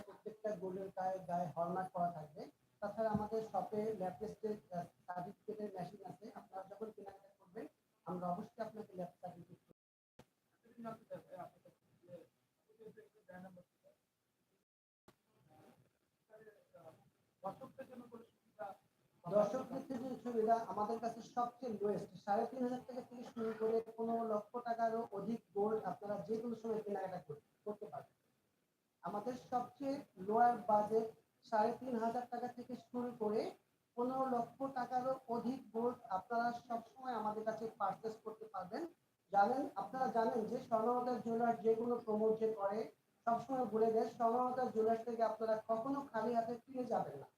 প্রত্যেকটা গোল্ডের গায়ে গায়ে হলমার্ক করা থাকবে। তাছাড়া আমাদের শপে ল্যাব টেস্টের সার্টিফিকেটের মেশিন আছে। আপনারা যখন কেনাকাটা করবেন, আমরা অবশ্যই আপনাকে ল্যাব সার্টিফিকেট দর্শকদের জন্য সুবিধা আমাদের কাছে সবচেয়ে লোয়েস্ট সাড়ে তিন হাজার টাকা থেকে শুরু করে পনেরো লক্ষ টাকারও অধিক গোল্ড আপনারা যে কোনো সময় কেনাকাটা করতে পারবেন। আমাদের সবচেয়ে লোয়ার বাজেট সাড়ে তিন হাজার টাকা থেকে শুরু করে পনেরো লক্ষ টাকারও অধিক গোল্ড আপনারা সবসময় আমাদের কাছে পারচেস করতে পারবেন। জানেন, আপনারা জানেন যে স্বর্ণলতা জুয়েলার্স যে কোনো প্রমোট যে করে, সবসময় বলে দেয়, স্বর্ণলতা জুয়েলার্স থেকে আপনারা কখনো খালি হাতে ফিরে যাবেন না।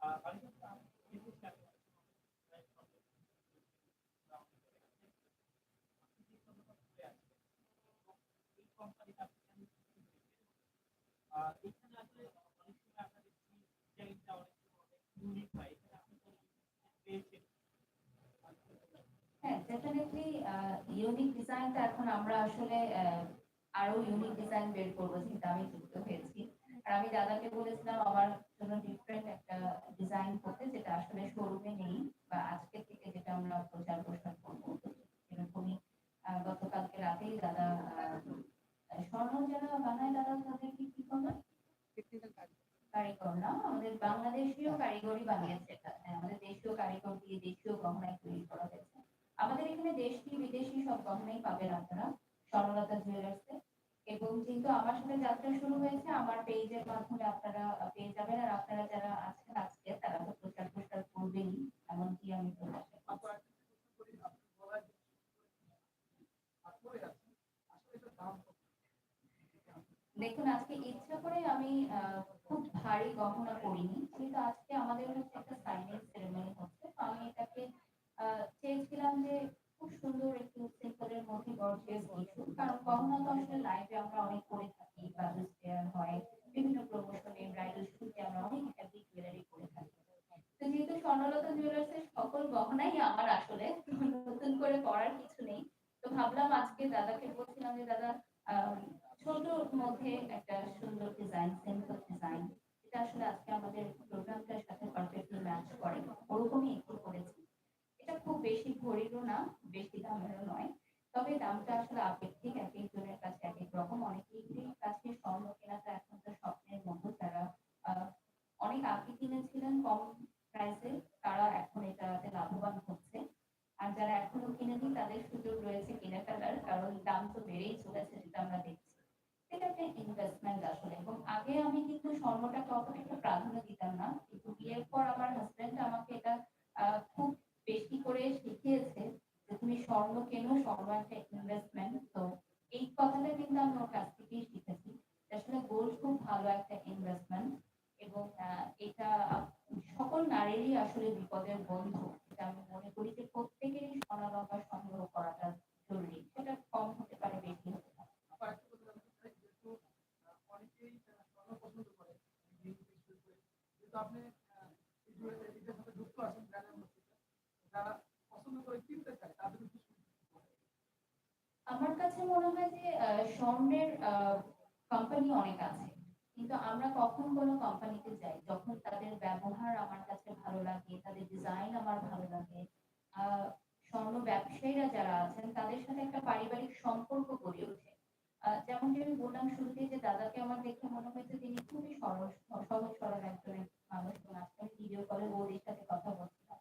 হ্যাঁ ডেফিনেটলি ইউনিক ডিজাইনটা এখন আমরা আসলে আহ, আরও ইউনিক ডিজাইন বের করব চিন্তা আমি যুক্ত হয়েছি। আর আমি দাদাকে বলেছিলাম আমার জন্য ডিফারেন্ট একটা ডিজাইন করতে যেটা আসলে শোরুমে নেই বা আজকে থেকে যেটা আমরা প্রচার প্রসার করব এরকমই গতকালকে রাতেই দাদা 같아. আগে কিনেছিলেন কম প্রাইসে তারা এখন এটাতে লাভবান হচ্ছে। আর যারা এখনও কিনেনি, তাদের সুযোগ রয়েছে কেনা ফেলার, কারণ দাম তো বেড়েই চলেছে, যেটা আমরা দেখছি। এটা একটা ইনভেস্টমেন্ট আসলে। এবং আগে আমি কিন্তু স্বর্ণটাকে অত একটা প্রাধান্য দিতাম না, কিন্তু বিয়ের পর আমার হাজবেন্ড আমাকে এটা খুব বেশি করে শিখিয়েছে যে তুমি স্বর্ণ কেনো, স্বর্ণ একটা ইনভেস্টমেন্ট তো এই কথাটা কিন্তু আমি ওর কাছ থেকেই শিখেছি যে আসলে গোল্ড খুব ভালো একটা ইনভেস্টমেন্ট এবং আহ, এটা সকল নারীরই আসলে বিপদের বন্ধু এটা আমি মনে করি যে প্রত্যেকেরই স্বর্ণালঙ্কা সংগ্রহ করাটা জরুরি সেটা কম হতে পারে বেশি হতে পারে আমার কাছে মনে হয় যে স্বর্ণের কোম্পানি অনেক আছে। কিন্তু আমরা কখন কোনো কোম্পানিতে যাই, যখন তাদের ব্যবহার আমার কাছে ভালো লাগে, তাদের ডিজাইন আমার ভালো লাগে স্বর্ণ ব্যবসায়ীরা যারা আছেন, তাদের সাথে একটা পারিবারিক সম্পর্ক গড়ে ওঠে। যেমনটি আমি বললাম শুরুতেই যে দাদাকে আমার দেখে মনে হয়েছে তিনি খুবই সরল সহজ সরল একজন মানুষ আজকে আমি ভিডিও কলে বৌদির সাথে কথা বলছিলাম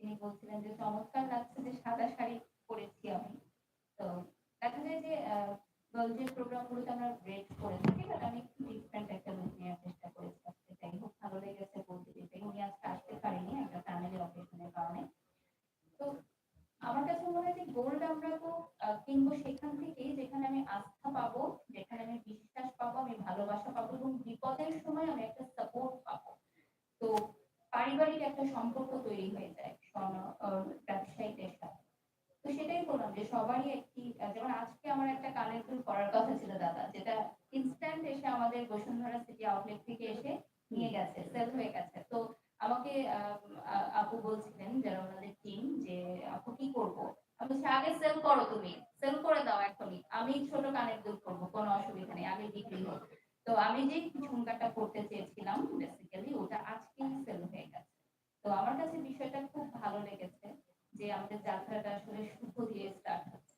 তিনি বলছিলেন যে, চমৎকার লাগছে যে সাদা শাড়ি পরেছি আমি। তো দেখা যায় যে গার্লসের প্রোগ্রাম গুলোতে আমরা ব্রেক করে থাকি বাট আমি একটু ডিফারেন্ট একটা লুক নেওয়ার চেষ্টা করেছি আজকে যাই হোক ভালো লেগেছে বলতে দিতে উনি আজকে আসতে পারিনি একটা ফ্যামিলি অকেশনের কারণে তো আমার কাছে মনে হয় যে গোল্ড আমরা তো আহ, কিনবো সেখান থেকেই যেখানে আমি আস্থা পাবো যেখানে আমি বিশ্বাস পাবো আমি ভালোবাসা পাবো এবং বিপদের সময় আমি একটা সাপোর্ট পাবো তো পারিবারিক একটা সম্পর্ক তৈরি হয়ে যায় স্বর্ণ আহ, ব্যবসায়ীদের সাথে তো সেটাই বললাম যে সবারই একটি আহ, যেমন আজকে আমার একটা কানের দুল করার কথা ছিল দাদা যেটা ইনস্ট্যান্ট এসে আমাদের বসুন্ধরা সিটি আউটলেট থেকে এসে নিয়ে গেছে সেল হয়ে গেছে তো আমাকে আহ, আ- আপু বলছিলেন যারা ওনাদের টিম যে আপু কি আগে সেল করো তুমি সেল করে দাও এখনই আমি কানের দুল করব কোনো অসুবিধা নেই, আগে বিক্রি হোক। তো আমি যে ঝুমকাটা করতে চেয়েছিলাম বেসিক্যালি ওটা আজকেই সেল হয়ে গেছে তো আমার কাছে বিষয়টা খুব ভালো লেগেছে যে আমাদের যাত্রাটা আসলে শুভ দিয়ে স্টার্ট হচ্ছে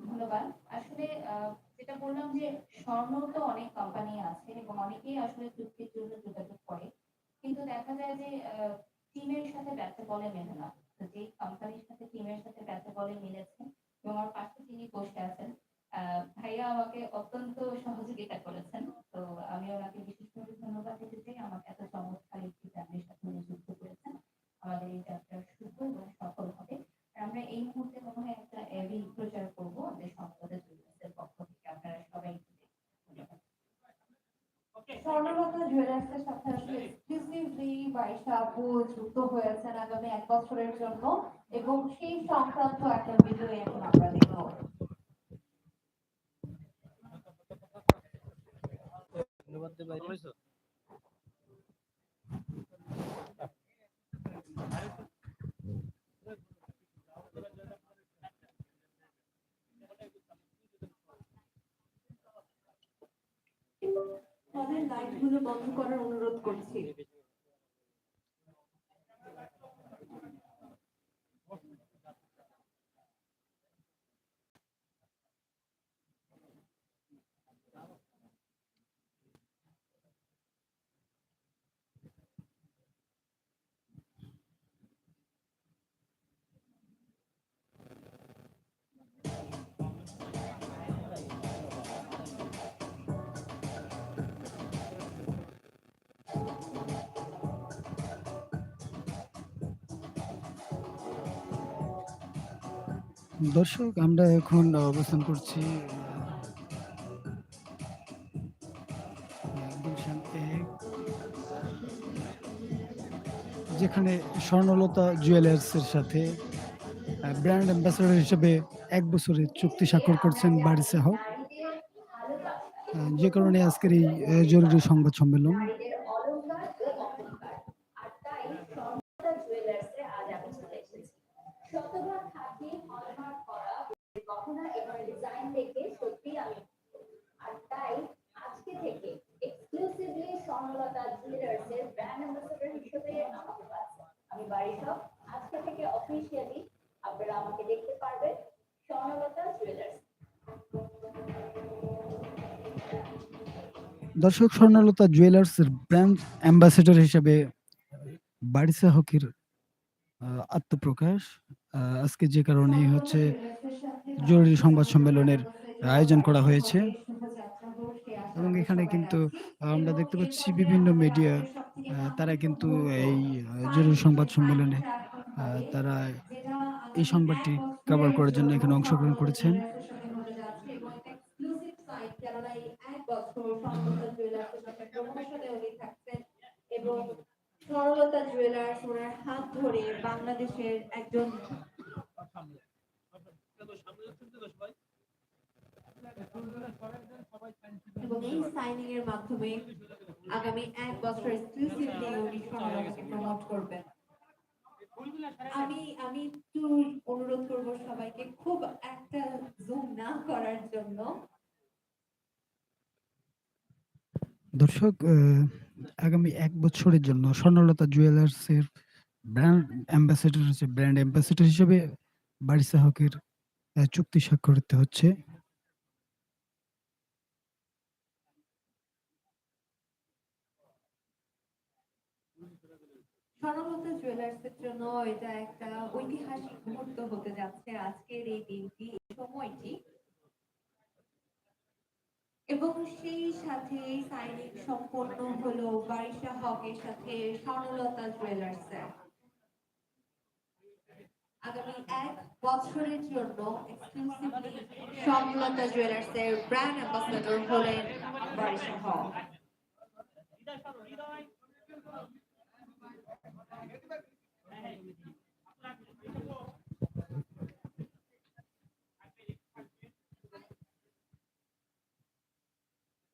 ধন্যবাদ আসলে আহ, যেটা বললাম যে স্বর্ণ তো অনেক কোম্পানি আছে এবং অনেকেই আসলে চুক্তির জন্য যোগাযোগ করে কিন্তু দেখা যায় যে টিমের সাথে ব্যথা বলে মেলে না তো যেই কোম্পানির সাথে টিমের সাথে ব্যথা বলে মিলেছে এবং আমার পাশে যিনি বসে আছেন আহ, ভাইয়া আমাকে অত্যন্ত সহযোগিতা করেছেন। তো আমি ওনাকে বিশেষভাবে ধন্যবাদ দিতে চাই। আমাকে এত চমৎকার একটি ব্র্যান্ডের সাথে উনি যুক্ত করেছেন। আমাদের এই যাত্রা শুভ এবং সফল হবে। আমরা এই মুহূর্তে মনে হয় একটা এভি প্রচার করব আমাদের সংসদে জুয়েলার্সের পক্ষ থেকে। আপনারা সবাই স্বর্ণলতা জুয়েলার্সের সাথে আসলে এক্সক্লুসিভলি বাইশা আপু যুক্ত হয়েছেন আগামী এক বছরের জন্য। এবং সেই সংক্রান্ত একটা ভিডিও এখন আমরা লাইটগুলো বন্ধ করার অনুরোধ করছি। দর্শক, আমরা এখন অবস্থান করছি যেখানে স্বর্ণলতা জুয়েলার্সের সাথে ব্র্যান্ড অ্যাম্বাসেডর হিসেবে এক বছরের চুক্তি স্বাক্ষর করছেন বারিসা সাহ যে কারণে আজকের এই জরুরি সংবাদ সম্মেলন নারীদের অলংকার ও অহংকার আর তাই স্বর্ণলতা জুয়েলার্সে আজ আমি চলে এসেছি শতভাগ খাঁটি হলমার্ক করা গহনা এবং ডিজাইন দেখে সত্যি আমি মুগ্ধ। আর তাই আজকে থেকে এক্সক্লুসিভলি স্বর্ণলতা জুয়েলার্সের ব্র্যান্ড অ্যাম্বাসেডর হিসেবে আমাকে পাচ্ছে আমি বাড়ি সব আজকে থেকে অফিসিয়ালি আপনারা আমাকে দেখতে পারবেন স্বর্ণলতা জুয়েলার্স দর্শক, স্বর্ণলতা জুয়েলার্সের ব্র্যান্ড অ্যাম্বাসেডর হিসেবে বারিসা হকির আত্মপ্রকাশ। আজকে যে কারণে হচ্ছে জরুরি সংবাদ সম্মেলনের আয়োজন করা হয়েছে। এবং এখানে কিন্তু আমরা দেখতে পাচ্ছি বিভিন্ন মিডিয়া তারা কিন্তু এই জরুরি সংবাদ সম্মেলনে তারা এই সংবাদটি কভার করার জন্য এখানে অংশগ্রহণ করেছেন। এবং বাংলাদেশের একজন এবং এই সাইনিং এর মাধ্যমে আগামী এক বছর এক্সক্লুসিভলি উনি প্রমোট করবেন। আমি আমি একটু অনুরোধ করব সবাইকে, খুব একটা জুম না করার জন্য। দর্শক আগামী এক বছরের জন্য স্বর্ণলতা জুয়েলার্সের ব্র্যান্ড অ্যাম্বাসেডর হচ্ছে ব্র্যান্ড অ্যাম্বাসেডর হিসেবে বারিসা হকের চুক্তি স্বাক্ষর করতে হচ্ছে। সরলতা জুয়েলার্স জন্য এটা একটা ঐতিহাসিক মুহূর্ত হতে যাচ্ছে আজকের এই দিনটি সময়টি। এবং সেই সাথে সাইনিং সম্পন্ন হলো বারিশা হকের সাথে স্বর্ণলতা জুয়েলার্স আগামী এক বছরের জন্য এক্সক্লুসিভলি স্বর্ণলতা জুয়েলার্স এর ব্র্যান্ড অ্যাম্বাসেডর হলেন বারিশা হক।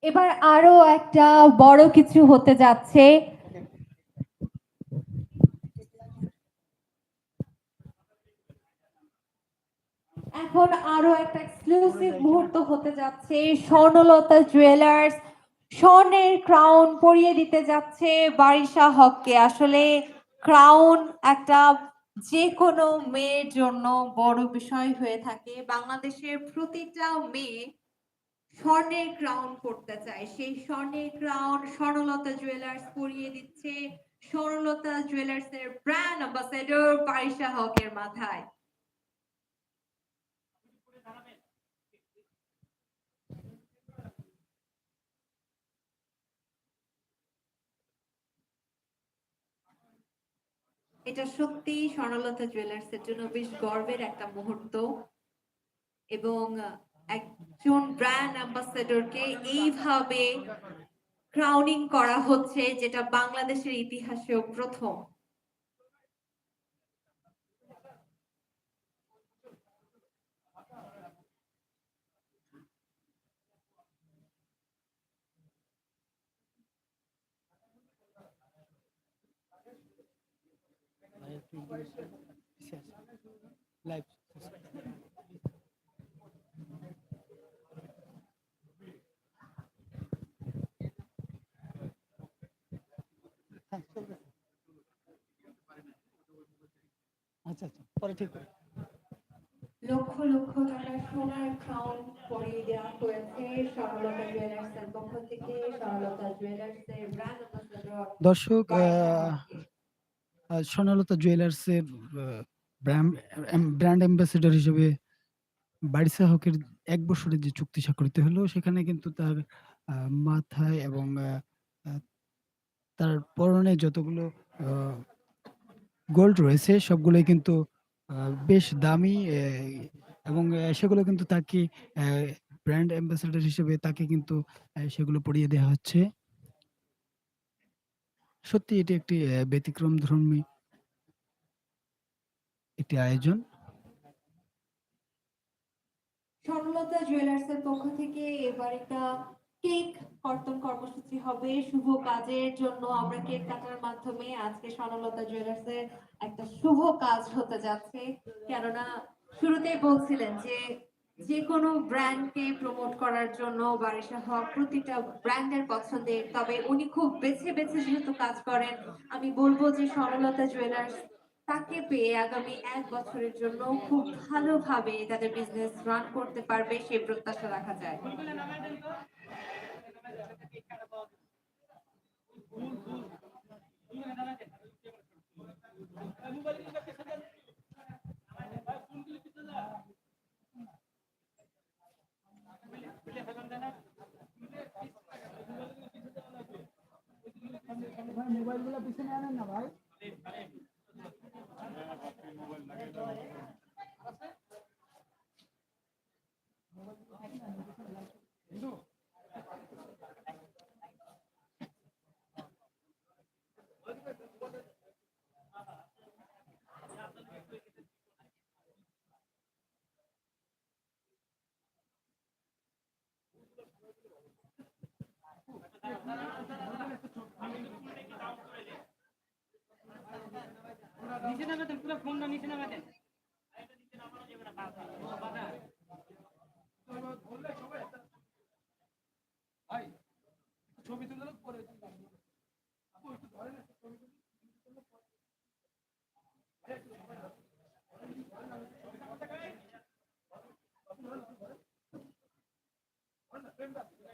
এবার আরও একটা বড় কিছু হতে যাচ্ছে। এখন আরও একটা এক্সক্লুসিভ মুহূর্ত হতে যাচ্ছে। স্বর্ণলতা জুয়েলার্স স্বর্ণের ক্রাউন পরিয়ে দিতে যাচ্ছে বারিশা হককে। আসলে ক্রাউন একটা যে কোনো মেয়ের জন্য বড় বিষয় হয়ে থাকে। বাংলাদেশের প্রতিটা মেয়ে স্বর্ণের ক্রাউন করতে চায়। সেই স্বর্ণের ক্রাউন স্বর্ণলতা জুয়েলার্স পরিয়ে দিচ্ছে। স্বর্ণলতা জুয়েলার্স এর ব্র্যান্ড অ্যাম্বাসেডর বারিশা হকের মাথায়। এটা সত্যি স্বর্ণলতা জুয়েলার্স এর জন্য বেশ গর্বের একটা মুহূর্ত। এবং একজন ব্র্যান্ড অ্যাম্বাসেডর কে এইভাবে ক্রাউনিং করা হচ্ছে, যেটা বাংলাদেশের ইতিহাসেও প্রথম। আচ্ছা আচ্ছা পরে ঠিক করে লক্ষ লক্ষ টাকার সোনার ক্রাউন পরিয়ে দেওয়া হয়েছে স্বর্ণলতা জুয়েলার্স পক্ষ থেকে স্বর্ণলতা জুয়েলার্স এর ব্র্যান্ড স্বর্ণলতা জুয়েলার্সের ব্র্যান্ড অ্যাম্বাসেডর হিসেবে বারিসা হকের এক বছরের যে চুক্তি স্বাক্ষরিত হলো, সেখানে কিন্তু তার মাথায় এবং তার পরনে যতগুলো গোল্ড রয়েছে, সবগুলোই কিন্তু বেশ দামি এবং সেগুলো কিন্তু তাকে ব্র্যান্ড অ্যাম্বাসেডর হিসেবে তাকে কিন্তু সেগুলো পরিয়ে দেওয়া হচ্ছে। সত্যি এটি একটি ব্যতিক্রম ধর্মী একটি আয়োজন। স্বর্ণলতা জুয়েলার্স এর পক্ষ থেকে এবার একটা কেক কর্তন কর্মসূচি হবে। শুভ কাজের জন্য আমরা কেক কাটার মাধ্যমে আজকে স্বর্ণলতা জুয়েলার্স এর একটা শুভ কাজ হতে যাচ্ছে। কেননা শুরুতেই বলছিলেন যে যে কোনো ব্র্যান্ডকে প্রমোট করার জন্য বারিশা হক প্রতিটা ব্র্যান্ডের পছন্দের তবে উনি খুব বেছে বেছে যেহেতু কাজ করেন, আমি বলব যে সরলতা জুয়েলার্স তাকে পেয়ে আগামী এক বছরের জন্য খুব ভালোভাবে তাদের বিজনেস রান করতে পারবে সেই প্রত্যাশা রাখা যায়। ভাই মোবাইলগুলো পিছনে আনেন না ভাই নিচে নামে দেন পুরো ফোনটা নিচে নামে দেন। ছবি তুলে পরে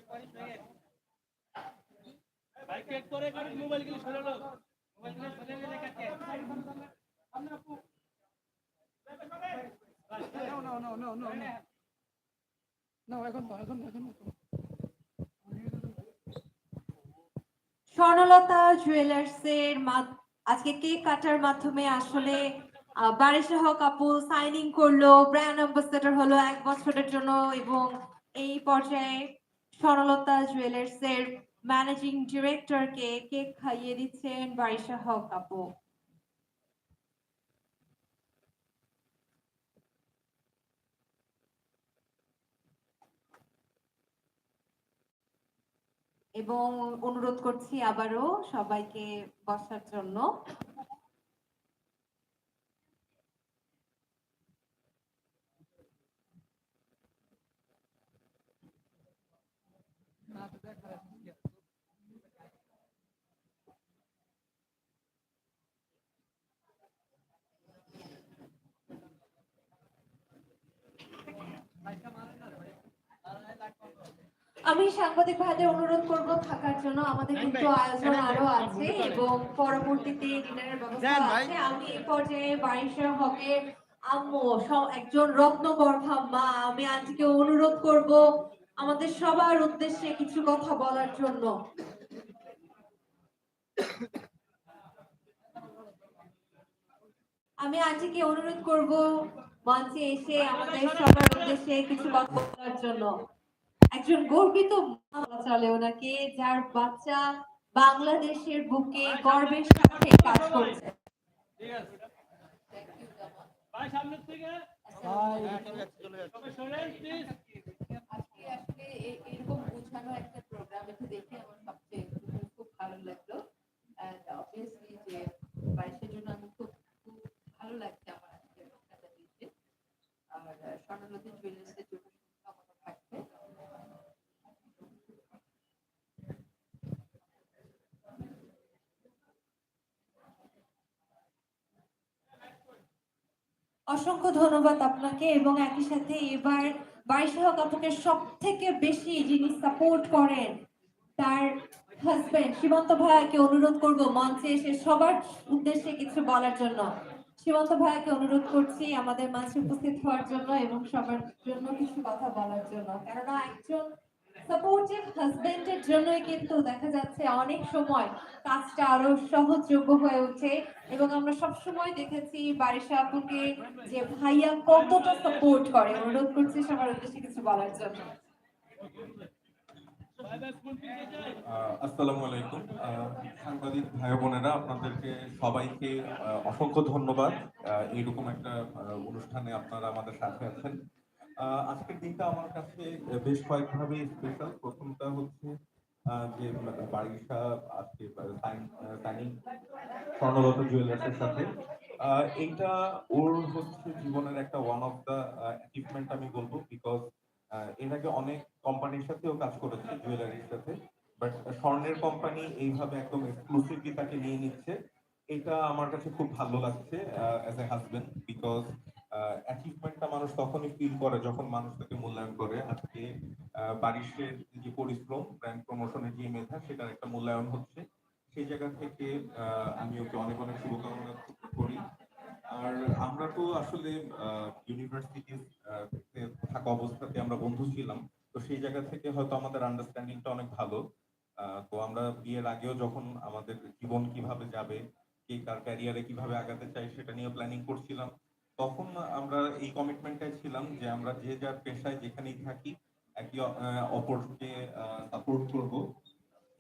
ভাই কেক স্বর্ণলতা জুয়েলার্স এর আজকে কেক কাটার মাধ্যমে আসলে বারিশা হক আপু সাইনিং করল ব্র্যান্ড অ্যাম্বাসেডর হলো এক বছরের জন্য এবং এই পর্যায়ে স্বর্ণলতা জুয়েলার্স এর ম্যানেজিং ডিরেক্টরকে কেক খাইয়ে দিচ্ছেন বারিশা হক আপু এবং অনুরোধ করছি আবারও সবাইকে বসার জন্য। আমি সাংবাদিক ভাইদের অনুরোধ করব থাকার জন্য। আমাদের কিন্তু আয়োজন আরও আছে এবং পরবর্তীতে ডিনারের ব্যবস্থা আছে। আমি এই পর্যায়ে বারিশা হকের আম্মু একজন রত্নগর্ভা মা আমি আজকে অনুরোধ করব আমাদের সবার উদ্দেশ্যে কিছু কথা বলার জন্য। আমি আজকে অনুরোধ করব মঞ্চে এসে আমাদের সবার উদ্দেশ্যে কিছু কথা বলার জন্য। একজন গর্বিত মা চলে ওনাকে যার বাচ্চা বাংলাদেশের বুকে গর্বের সাথে কাজ করছে। আসলে এরকম বোঝানো একটা প্রোগ্রাম একটু দেখে আমার সবচেয়ে খুব ভালো লাগল। অবভিয়াসলি যে বাইশের জন্য আমি খুব খুব ভালো লাগছে আমার আজকে অনুষ্ঠানটা দেখতে আর আহ, স্বর্ণলতা জুয়েলার্সের জন্য শুভকামনা থাকবে অসংখ্য ধন্যবাদ আপনাকে এবং একই সাথে এবার বাইশাহ কাপুকে সব থেকে বেশি যিনি সাপোর্ট করেন, তার হাজবেন্ড সীমান্ত ভাইয়াকে অনুরোধ করব মঞ্চে এসে সবার উদ্দেশ্যে কিছু বলার জন্য। সীমান্ত ভাইয়াকে অনুরোধ করছি আমাদের মাঝে উপস্থিত হওয়ার জন্য এবং সবার জন্য কিছু কথা বলার জন্য। কেননা একজন সাপোর্টিভ হাজবেন্ডের জন্যই কিন্তু দেখা যাচ্ছে অনেক সময় কাজটা আরও সহজযোগ্য হয়ে ওঠে এবং আমরা সব সময় দেখেছি বারিশা আপুকে যে ভাইয়া কতটা সাপোর্ট করে। অনুরোধ করছি সবার উদ্দেশ্যে কিছু বলার জন্য। আসসালামু আলাইকুম। সাংবাদিক ভাই বোনেরা, আপনাদেরকে সবাইকে অসংখ্য ধন্যবাদ। এইরকম একটা অনুষ্ঠানে আপনারা আমাদের সাথে আছেন। আজকের দিনটা আমার কাছে বেশ কয়েকভাবে স্পেশাল প্রথমটা হচ্ছে যে বারিশা আজকে সাইনিং স্বর্ণলতা জুয়েলার্সের সাথে। এইটা ওর হচ্ছে জীবনের একটা ওয়ান অফ দ্য অ্যাচিভমেন্ট আমি বলব বিকজ এর আগে অনেক কোম্পানির সাথেও কাজ করেছে জুয়েলারির সাথে। বাট স্বর্ণের কোম্পানি এইভাবে একদম এক্সক্লুসিভলি তাকে নিয়ে নিচ্ছে। এটা আমার কাছে খুব ভালো লাগছে অ্যাজ এ হাজবেন্ড বিকজ অ্যাচিভমেন্টটা মানুষ তখনই ফিল করে যখন মানুষ তাকে মূল্যায়ন করে। আজকে বারিশের যে পরিশ্রম ব্র্যান্ড প্রমোশনের যে মেধা, সেটার একটা মূল্যায়ন হচ্ছে। সেই জায়গা থেকে আমি ওকে অনেক অনেক শুভকামনা করি। আর আমরা তো আসলে ইউনিভার্সিটি থাকা অবস্থাতে আমরা বন্ধু ছিলাম। তো সেই জায়গা থেকে হয়তো আমাদের আন্ডারস্ট্যান্ডিংটা অনেক ভালো। তো আমরা বিয়ের আগেও যখন আমাদের জীবন কীভাবে যাবে, কে কার ক্যারিয়ারে কীভাবে আগাতে চাই সেটা নিয়ে প্ল্যানিং করছিলাম। তখন আমরা এই কমিটমেন্টটাই ছিলাম যে আমরা যে যার পেশায় যেখানেই থাকি একে অ- আহ, অপরকে সাপোর্ট করব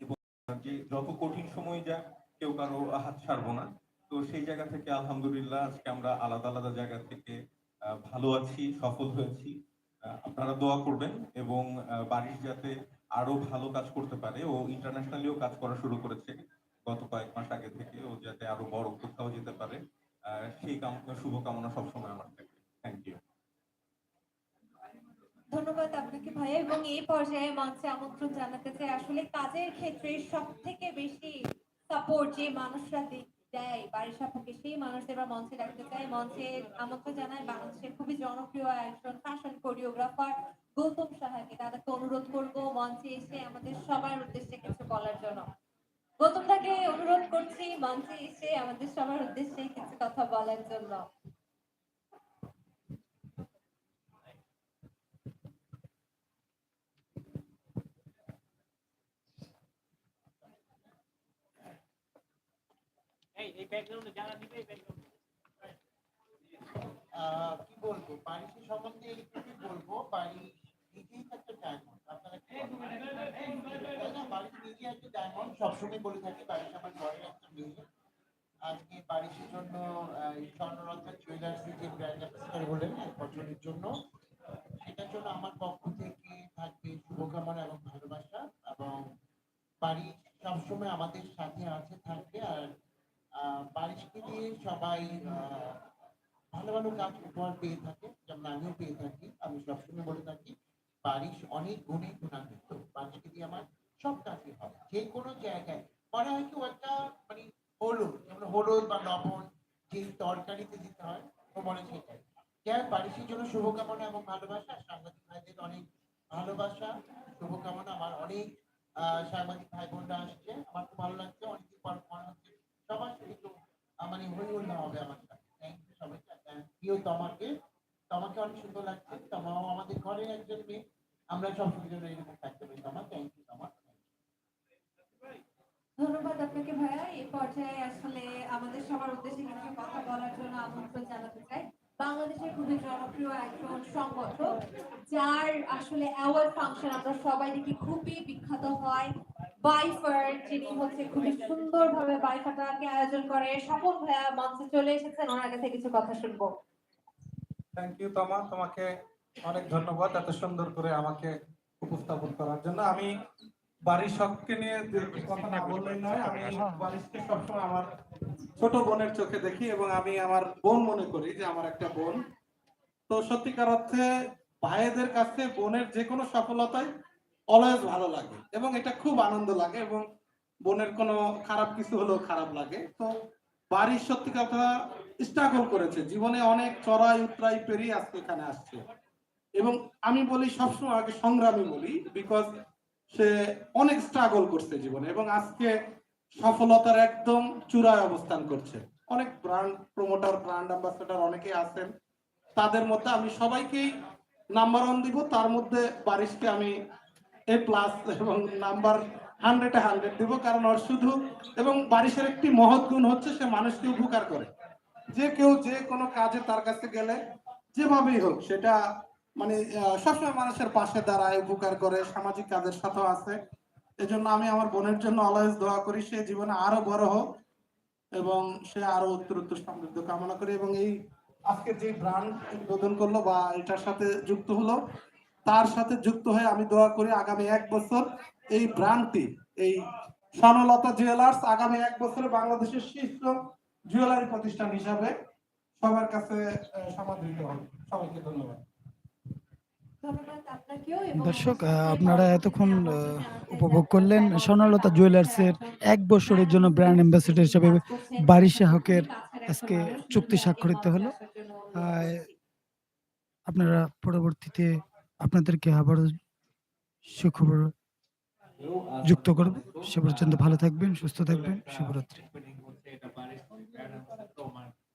এবং যে যত কঠিন সময় যাক কেউ কারও হাত ছাড়বো না। তো সেই জায়গা থেকে আলহামদুলিল্লাহ আজকে আমরা আলাদা আলাদা জায়গা থেকে ভালো আছি সফল হয়েছি। আপনারা দোয়া করবেন এবং বারিশ যাতে আরও ভালো কাজ করতে পারে। ও ইন্টারন্যাশনালিও কাজ করা শুরু করেছে গত কয়েক মাস আগে থেকে। ও যাতে আরও বড় কোথাও যেতে পারে। সেই কাম, শুভকামনা সবসময় আমার থাকে থ্যাংক ইউ ধন্যবাদ আপনাকে ভাইয়া, এবং এই পর্যায়ে মঞ্চে আমন্ত্রণ জানাতে চাই আসলে কাজের ক্ষেত্রে সব থেকে বেশি সাপোর্ট যে মানুষরা দেয়, বাড়ির সাপোর্টে সেই মানুষদের আমরা মঞ্চে রাখতে চাই। মঞ্চে আমন্ত্রণ জানাই বাংলাদেশের খুবই জনপ্রিয় একজন ফ্যাশন কোরিওগ্রাফার গৌতম সাহাকে। তাদেরকে অনুরোধ করব মঞ্চে এসে আমাদের সবার উদ্দেশ্যে কিছু বলার জন্য। গৌতম তাকে অনুরোধ করছি মঞ্চে এসে আমাদের সবার উদ্দেশ্যে কিছু কথা বলার জন্য এই এই ব্যাকগ্রাউন্ডে দিবে আহ, কি বলব বাড়িটি সম্বন্ধে একটু কি বলব বাড়ি নিজেই একটা ডায়মন্ড আপনারা? বাড়ি নিজে একটা ডায়মন্ড সবসময় করে থাকি, বাড়িতে আমার ঘরের একটা মেয়ে। আজকে বাড়ির জন্য স্বর্ণরঞ্জন জুয়েলার্সের যে ব্র্যান্ড অ্যাম্বাসিডার হলেন, এক বছরের জন্য, সেটার জন্য আমার পক্ষ থেকে থাকবে শুভকামনা এবং ভালোবাসা এবং বাড়ি সবসময় আমাদের সাথে আছে, থাকবে। আর বাড়িকে নিয়ে সবাই ভালো ভালো কাজ উপহার পেয়ে থাকে, যেমন আমিও পেয়ে থাকি। আমি সবসময় বলে থাকি, বাড়ির অনেক গুণে গুণান্বিত। বারিশকে দিয়ে আমার সব কাজই হয় যে কোনো জায়গায়। মনে হয় কেউ একটা মানে হলুদ যেমন হলুদ বা লবণ যে তরকারিতে দিতে হয় ও মনে সেটাই। যাই হোক, বারিশের জন্য শুভকামনা এবং ভালোবাসা। সাংবাদিক ভাইদের অনেক ভালোবাসা। শুভকামনা আমার অনেক সাংবাদিক ভাই বোনরা আসছে। আমার খুব ভালো লাগছে অনেকদিন পর মনে হচ্ছে সবার সাথে একটু মানে হই হল্লা হবে আমার কাছে থ্যাংক ইউ সবাইকে। প্রিয় তোমাকে তোমাকে অনেক সুন্দর লাগছে। তোমাও আমাদের ঘরের একজন মেয়ে। আমরা সব জন্য এরকম থাকতে পারি তোমার থ্যাংক ইউ তোমার ধন্যবাদ আপনাকে ভাইয়া এই পর্যায়ে আসলে আমাদের সবার উদ্দেশ্যে কিছু কথা বলার জন্য আমন্ত্রণ জানাতে চাই। বাংলাদেশের খুবই জনপ্রিয় একজন সংগঠক, যার আসলে অ্যাওয়ার্ড ফাংশন আমরা সবাই দেখি খুবই বিখ্যাত হয়। বাইফার যিনি হচ্ছে খুবই সুন্দরভাবে বাইফাটাকে আয়োজন করে। স্বপন ভাইয়া মঞ্চে চলে এসেছেন, ওনার কাছে কিছু কথা শুনব। থ্যাংক ইউ তোমা তোমাকে অনেক ধন্যবাদ এত সুন্দর করে আমাকে উপস্থাপন করার জন্য। আমি বাড়ির নিয়ে কথা না বললেই নয়, আমি বাড়িকে সবসময় আমার ছোট বোনের চোখে দেখি এবং আমি আমার বোন মনে করি যে আমার একটা বোন। তো সত্যিকার অর্থে ভাইদের কাছে বোনের যে কোনো সফলতাই অলওয়েজ ভালো লাগে এবং এটা খুব আনন্দ লাগে এবং বোনের কোনো খারাপ কিছু হলেও খারাপ লাগে। তো বাড়ির সত্যি কথা স্ট্রাগল করেছে। জীবনে অনেক চড়াই উতরাই পেরিয়ে আজকে এখানে আসছে। এবং আমি বলি সবসময় আগে সংগ্রামী বলি বিকজ সে অনেক স্ট্রাগল করছে জীবনে এবং আজকে সফলতার একদম চূড়ায় অবস্থান করছে। অনেক ব্র্যান্ড প্রমোটার ব্র্যান্ড অ্যাম্বাসেডার অনেকেই আছেন। তাদের মধ্যে আমি সবাইকেই নাম্বার ওয়ান দিব, তার মধ্যে বারিশকে আমি এ প্লাস এবং নাম্বার হান্ড্রেডে হান্ড্রেড দিব, কারণ ওর শুধু এবং বারিশের একটি মহৎ গুণ হচ্ছে সে মানুষকে উপকার করে। যে কেউ যে কোনো কাজে তার কাছে গেলে যেভাবেই হোক, সেটা মানে সবসময় মানুষের পাশে দাঁড়ায়, উপকার করে, সামাজিক কাজের সাথেও আছে। এজন্য আমি আমার বোনের জন্য অলওয়েজ দোয়া করি, সে জীবনে আরও বড় হোক এবং সে আরও উত্তর উত্তর সমৃদ্ধ কামনা করি এবং এই আজকে যে ব্র্যান্ড উদ্বোধন করল বা এটার সাথে যুক্ত হলো, তার সাথে যুক্ত হয়ে আমি দোয়া করি আগামী এক বছর এই ব্র্যান্ডটি এই স্বর্ণলতা জুয়েলার্স আগামী এক বছরে বাংলাদেশের শীর্ষ জুয়েলারি প্রতিষ্ঠান হিসাবে সবার কাছে সমাদৃত হবে সবাইকে ধন্যবাদ। দর্শক আপনারা এতক্ষণ উপভোগ করলেন স্বর্ণলতা জুয়েলার্সের এক বছরের জন্য ব্র্যান্ড অ্যাম্বাসেডর হিসেবে বারিশ শাহকের আজকে চুক্তি স্বাক্ষরিত হলো। আপনারা পরবর্তীতে আপনাদেরকে আবারও সুখবর যুক্ত করব। সে পর্যন্ত ভালো থাকবেন সুস্থ থাকবেন শুভরাত্রি।